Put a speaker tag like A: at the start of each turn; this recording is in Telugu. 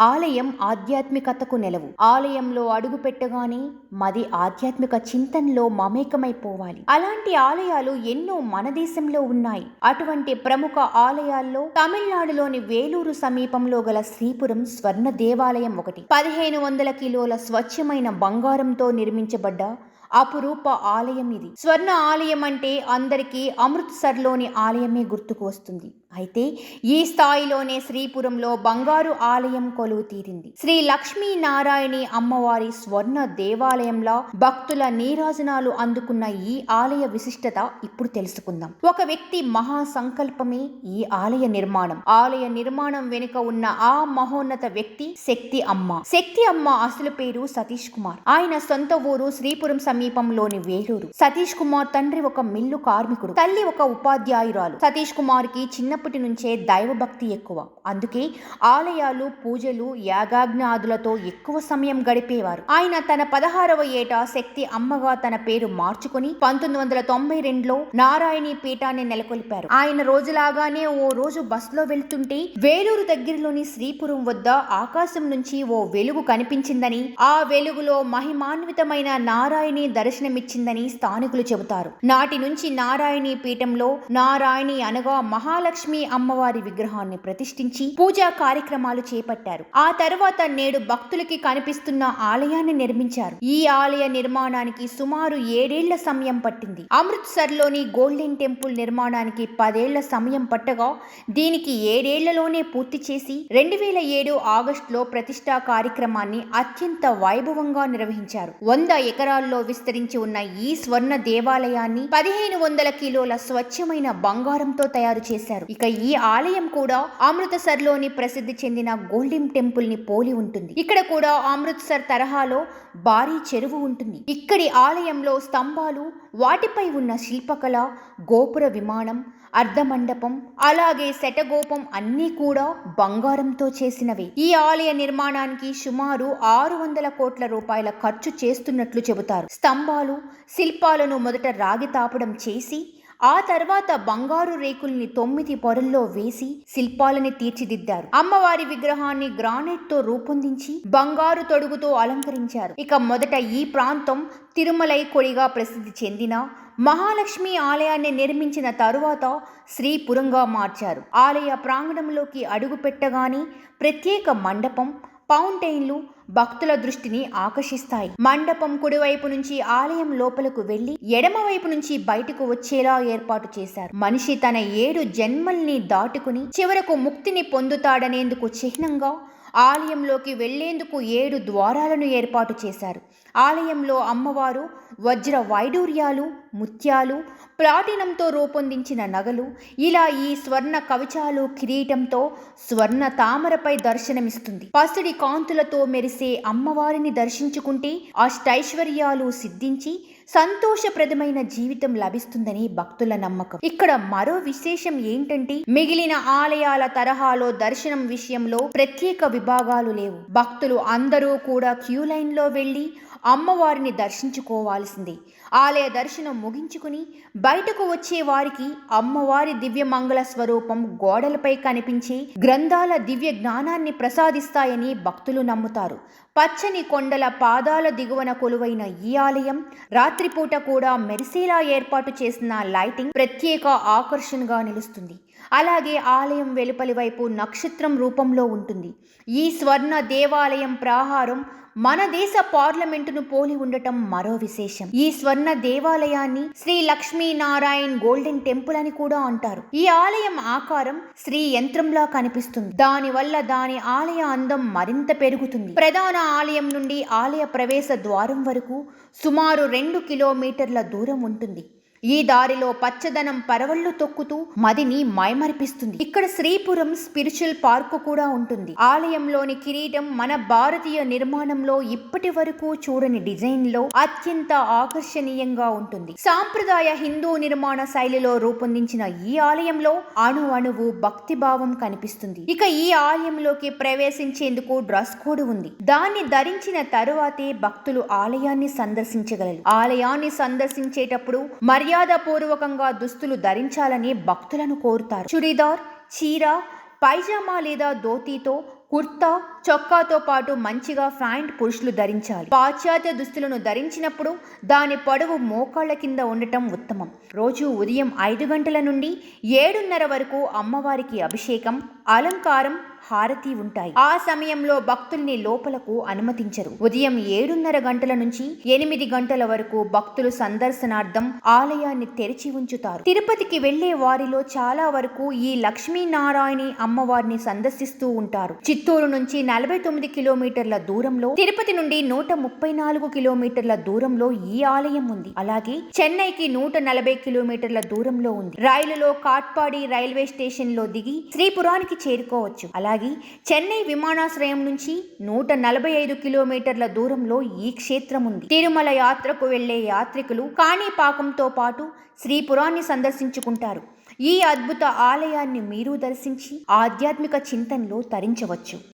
A: ఆలయం ఆధ్యాత్మికతకు నెలవు. ఆలయంలో అడుగు పెట్టగానే మది ఆధ్యాత్మిక చింతనలో మమేకమైపోవాలి అలాంటి ఆలయాలు ఎన్నో మన దేశంలో ఉన్నాయి. అటువంటి ప్రముఖ ఆలయాల్లో తమిళనాడులోని వేలూరు సమీపంలో గల శ్రీపురం స్వర్ణ దేవాలయం ఒకటి. పదిహేను వందల కిలోల స్వచ్ఛమైన బంగారంతో నిర్మించబడ్డ అపురూప ఆలయం ఇది. స్వర్ణ ఆలయం అంటే అందరికీ అమృత్సర్లోని ఆలయమే గుర్తుకు వస్తుంది. అయితే ఈ స్థాయిలోనే శ్రీపురంలో బంగారు ఆలయం కొలువు తీరింది. శ్రీ లక్ష్మీ నారాయణి అమ్మవారి స్వర్ణ దేవాలయంలో భక్తుల నీరాజనాలు అందుకున్న ఈ ఆలయ విశిష్టత ఇప్పుడు తెలుసుకుందాం. ఒక వ్యక్తి మహా సంకల్పమే ఈ ఆలయ నిర్మాణం. ఆలయ నిర్మాణం వెనుక ఉన్న ఆ మహోన్నత వ్యక్తి శక్తి అమ్మ. శక్తి అమ్మ అసలు పేరు సతీష్ కుమార్. ఆయన సొంత ఊరు శ్రీపురం సమీపంలోని వేలూరు. సతీష్ కుమార్ తండ్రి ఒక మిల్లు కార్మికుడు. తల్లి ఒక ఉపాధ్యాయురాలు. సతీష్ కుమార్కి చిన్న చిన్నప్పటి నుంచే దైవభక్తి ఎక్కువ. అందుకే ఆలయాలు పూజలు యాగాజ్ఞాదులతో ఎక్కువ సమయం గడిపేవారు. ఆయన తన పదహారవ ఏట శక్తి అమ్మగా తన పేరు మార్చుకుని పంతొమ్మిది వందల తొంభై రెండులో నారాయణి పీఠాన్ని నెలకొల్పారు. ఆయన రోజులాగానే ఓ రోజు బస్సులో వెళ్తుంటే వేలూరు దగ్గరలోని శ్రీపురం వద్ద ఆకాశం నుంచి ఓ వెలుగు కనిపించిందని ఆ వెలుగులో మహిమాన్వితమైన నారాయణి దర్శనమిచ్చిందని స్థానికులు చెబుతారు. నాటి నుంచి నారాయణి పీఠంలో నారాయణి అనగా మహాలక్ష్మి అమ్మవారి విగ్రహాన్ని ప్రతిష్ఠించి పూజా కార్యక్రమాలు చేపట్టారు. ఆ తర్వాత నేడు భక్తులకి కనిపిస్తున్న ఆలయాన్ని నిర్మించారు. ఈ ఆలయ నిర్మాణానికి సుమారు ఏడేళ్ళ సమయం పట్టింది. అమృత్సర్లోని గోల్డెన్ టెంపుల్ నిర్మాణానికి పదేళ్ళ సమయం పట్టగా దీనికి ఏడేళ్ళలోనే పూర్తి చేసి రెండు వేల ఏడు ఆగస్టులో ప్రతిష్టా కార్యక్రమాన్ని అత్యంత వైభవంగా నిర్వహించారు. వంద ఎకరాల్లో విస్తరించి ఉన్న ఈ స్వర్ణ దేవాలయాన్ని పదిహేను వందల కిలోల స్వచ్ఛమైన బంగారంతో తయారు చేశారు. ఇక ఈ ఆలయం కూడా అమృతసర్లోని ప్రసిద్ధి చెందిన గోల్డెన్ టెంపుల్ని పోలి ఉంటుంది. ఇక్కడ కూడా అమృత్సర్ తరహాలో భారీ చెరువు ఉంటుంది. ఇక్కడి ఆలయంలో స్తంభాలు వాటిపై ఉన్న శిల్పకళ గోపుర విమానం అర్ధమండపం అలాగే శటగోపం అన్నీ కూడా బంగారంతో చేసినవే. ఈ ఆలయ నిర్మాణానికి సుమారు ఆరు వందల కోట్ల రూపాయల ఖర్చు చేస్తున్నట్లు చెబుతారు. స్తంభాలు శిల్పాలను మొదట రాగి తాపడం చేసి ఆ తర్వాత బంగారు రేకుల్ని తొమ్మిది పొరల్లో వేసి శిల్పాలని తీర్చిదిద్దారు. అమ్మవారి విగ్రహాన్ని గ్రానైట్తో రూపొందించి బంగారు తొడుగుతో అలంకరించారు. ఇక మొదట ఈ ప్రాంతం తిరుమలై కొడిగా ప్రసిద్ధి చెందిన మహాలక్ష్మి ఆలయాన్ని నిర్మించిన తరువాత శ్రీపురంగా మార్చారు. ఆలయ ప్రాంగణంలోకి అడుగు పెట్టగానే ప్రత్యేక మండపం ఫౌంటైన్లు భక్తుల దృష్టిని ఆకర్షిస్తాయి. మండపం కుడివైపు నుంచి ఆలయం లోపలకు వెళ్ళి ఎడమ వైపు నుంచి బయటకు వచ్చేలా ఏర్పాటు చేశారు. మనిషి తన ఏడు జన్మల్ని దాటుకుని చివరకు ముక్తిని పొందుతాడనేందుకు చిహ్నంగా ఆలయంలోకి వెళ్ళేందుకు ఏడు ద్వారాలను ఏర్పాటు చేశారు. ఆలయంలో అమ్మవారు వజ్ర వైడూర్యాలు ముత్యాలు ప్లాటినంతో రూపొందించిన నగలు ఇలా ఈ స్వర్ణ కవచాలు కిరీటంతో స్వర్ణ తామరపై దర్శనమిస్తుంది. పసుడి కాంతులతో మెరిసే అమ్మవారిని దర్శించుకుంటే అష్టైశ్వర్యాలు సిద్ధించి సంతోషప్రదమైన జీవితం లభిస్తుందని భక్తుల నమ్మకం. ఇక్కడ మరో విశేషం ఏంటంటే మిగిలిన ఆలయాల తరహాలో దర్శనం విషయంలో ప్రత్యేక విభాగాలు లేవు. భక్తులు అందరూ కూడా క్యూ లైన్లో వెళ్ళి అమ్మవారిని దర్శించుకోవాల్సిందే. ఆలయ దర్శనం ముగించుకుని బయటకు వచ్చే వారికి అమ్మవారి దివ్య మంగళ స్వరూపం గోడలపై కనిపించే గ్రంథాల దివ్య జ్ఞానాన్ని ప్రసాదిస్తాయని భక్తులు నమ్ముతారు. పచ్చని కొండల పాదాల దిగువన కొలువైన ఈ ఆలయం రాత్రిపూట కూడా మెరిసేలా ఏర్పాటు చేసిన లైటింగ్ ప్రత్యేక ఆకర్షణగా నిలుస్తుంది. అలాగే ఆలయం వెలుపలి వైపు నక్షత్రం రూపంలో ఉంటుంది. ఈ స్వర్ణ దేవాలయం ప్రాహారం మన దేశ పార్లమెంటును పోలి ఉండటం మరో విశేషం. ఈ స్వర్ణ దేవాలయాన్ని శ్రీ లక్ష్మీ నారాయణ్ గోల్డెన్ టెంపుల్ అని కూడా అంటారు. ఈ ఆలయం ఆకారం శ్రీ యంత్రంలా కనిపిస్తుంది. దాని వల్ల దాని ఆలయ అందం మరింత పెరుగుతుంది. ప్రధాన ఆలయం నుండి ఆలయ ప్రవేశ ద్వారం వరకు సుమారు రెండు కిలోమీటర్ల దూరం ఉంటుంది. ఈ దారిలో పచ్చదనం పరవళ్ళు తొక్కుతూ మదిని మైమరిపిస్తుంది. ఇక్కడ శ్రీపురం స్పిరిచువల్ పార్కు కూడా ఉంటుంది. ఆలయంలోని కిరీటం మన భారతీయ నిర్మాణంలో ఇప్పటి వరకు చూడని డిజైన్లో అత్యంత ఆకర్షణీయంగా ఉంటుంది. సాంప్రదాయ హిందూ నిర్మాణ శైలిలో రూపొందించిన ఈ ఆలయంలో అణు అణువు భక్తి భావం కనిపిస్తుంది. ఇక ఈ ఆలయంలోకి ప్రవేశించేందుకు డ్రెస్ కోడ్ ఉంది. దాన్ని ధరించిన తరువాతే భక్తులు ఆలయాన్ని సందర్శించగలరు. ఆలయాన్ని సందర్శించేటప్పుడు మరి మర్యాదపూర్వకంగా దుస్తులు ధరించాలని భక్తులను కోరుతారు. చుడిదార్ చీర పైజామా లేదా ధోతీతో కుర్తా చొక్కాతో పాటు మంచిగా ప్యాంట్ పురుషులు ధరించాలి. పాశ్చాత్య దుస్తులను ధరించినప్పుడు దాని పొడవు మోకాళ్ళ కింద ఉండటం ఉత్తమం. రోజు ఉదయం ఐదు గంటల నుండి ఏడున్నర వరకు అమ్మవారికి అభిషేకం అలంకారం హారతి ఉంటాయి. ఆ సమయంలో భక్తుల్ని లోపలకు అనుమతించరు. ఉదయం ఏడున్నర గంటల నుంచి ఎనిమిది గంటల వరకు భక్తులు సందర్శనార్థం ఆలయాన్ని తెరిచి ఉంచుతారు. తిరుపతికి వెళ్ళే వారిలో చాలా వరకు ఈ లక్ష్మీనారాయణి అమ్మవారిని సందర్శిస్తూ ఉంటారు. చిత్తూరు నుంచి నలభై తొమ్మిది కిలోమీటర్ల దూరంలో తిరుపతి నుండి నూట ముప్పై నాలుగు కిలోమీటర్ల దూరంలో ఈ ఆలయం ఉంది. అలాగే చెన్నైకి నూట నలభై కిలోమీటర్ల దూరంలో ఉంది. రైలులో కాట్పాడి రైల్వే స్టేషన్లో దిగి శ్రీపురానికి చేరుకోవచ్చు. అలాగే చెన్నై విమానాశ్రయం నుంచి నూట నలభై ఐదు కిలోమీటర్ల దూరంలో ఈ క్షేత్రం ఉంది. తిరుమల యాత్రకు వెళ్ళే యాత్రికులు కాణిపాకంతో పాటు శ్రీపురాన్ని సందర్శించుకుంటారు. ఈ అద్భుత ఆలయాన్ని మీరు దర్శించి ఆధ్యాత్మిక చింతనలో తరించవచ్చు.